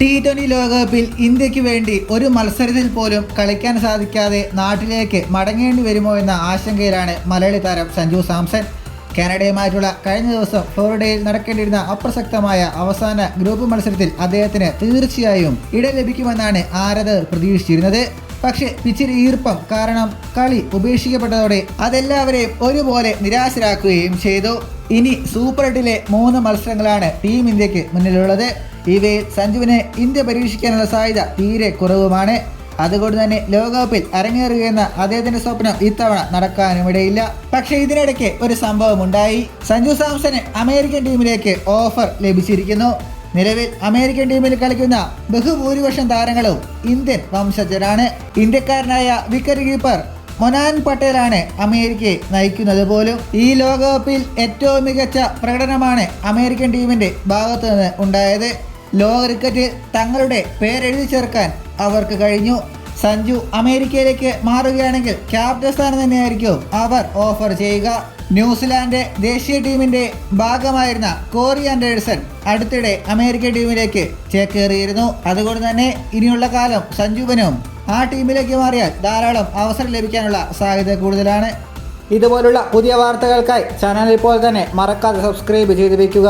T twenty ലോകകപ്പിൽ ഇന്ത്യയ്ക്ക് വേണ്ടി ഒരു മത്സരത്തിൽ പോലും കളിക്കാൻ സാധിക്കാതെ നാട്ടിലേക്ക് മടങ്ങേണ്ടി വരുമോ എന്ന ആശങ്കയിലാണ് മലയാളി താരം സഞ്ജു സാംസൺ. കാനഡയുമായിട്ടുള്ള കഴിഞ്ഞ ദിവസം ഫ്ലോറിഡയിൽ നടക്കേണ്ടിയിരുന്ന അപ്രസക്തമായ അവസാന ഗ്രൂപ്പ് മത്സരത്തിൽ അദ്ദേഹത്തിന് തീർച്ചയായും ഇടം ലഭിക്കുമെന്നാണ് ആരാധകർ പ്രതീക്ഷിച്ചിരുന്നത്. പക്ഷേ പിച്ചിൽ ഈർപ്പം കാരണം കളി ഉപേക്ഷിക്കപ്പെട്ടതോടെ അതെല്ലാവരെയും ഒരുപോലെ നിരാശരാക്കുകയും ചെയ്തു. ഇനി സൂപ്പർ എട്ടിലെ മൂന്ന് മത്സരങ്ങളാണ് ടീം ഇന്ത്യയ്ക്ക് മുന്നിലുള്ളത്. ഇവയിൽ സഞ്ജുവിനെ ഇന്ത്യ പരീക്ഷിക്കാനുള്ള സാധ്യത തീരെ കുറവുമാണ്. അതുകൊണ്ട് തന്നെ ലോകകപ്പിൽ അരങ്ങേറുകയെന്ന അദ്ദേഹത്തിന്റെ സ്വപ്നം ഇത്തവണ നടക്കാനുമിടയില്ല. പക്ഷേ ഇതിനിടയ്ക്ക് ഒരു സംഭവം ഉണ്ടായി സഞ്ജു സാംസന് അമേരിക്കൻ ടീമിലേക്ക് ഓഫർ ലഭിച്ചിരിക്കുന്നു. നിലവിൽ അമേരിക്കൻ ടീമിൽ കളിക്കുന്ന ബഹുഭൂരിപക്ഷം താരങ്ങളും ഇന്ത്യൻ വംശജരാണ്. ഇന്ത്യക്കാരനായ വിക്കറ്റ് കീപ്പർ മൊനാൻ പട്ടേലാണ് അമേരിക്കയെ നയിക്കുന്നത്. പോലും ഈ ലോകകപ്പിൽ ഏറ്റവും മികച്ച പ്രകടനമാണ് അമേരിക്കൻ ടീമിന്റെ ഭാഗത്തു നിന്ന് ഉണ്ടായത്. ലോക ക്രിക്കറ്റിൽ തങ്ങളുടെ പേരെഴുതി ചേർക്കാൻ അവർക്ക് കഴിഞ്ഞു. സഞ്ജു അമേരിക്കയിലേക്ക് മാറുകയാണെങ്കിൽ ക്യാപ്റ്റൻ സ്ഥാനം തന്നെയായിരിക്കും അവർ ഓഫർ ചെയ്യുക. ന്യൂസിലാൻഡ് ദേശീയ ടീമിന്റെ ഭാഗമായിരുന്ന കോറി ആൻഡേഴ്സൺ അടുത്തിടെ അമേരിക്കൻ ടീമിലേക്ക് ചേക്കേറിയിരുന്നു. അതുകൊണ്ട് തന്നെ ഇനിയുള്ള കാലം സഞ്ജുവിനും ആ ടീമിലേക്ക് മാറിയാൽ ധാരാളം അവസരം ലഭിക്കാനുള്ള സാധ്യത കൂടുതലാണ്. ഇതുപോലുള്ള പുതിയ വാർത്തകൾക്കായി ചാനൽ ഇപ്പോൾ തന്നെ മറക്കാതെ സബ്സ്ക്രൈബ് ചെയ്ത് വയ്ക്കുക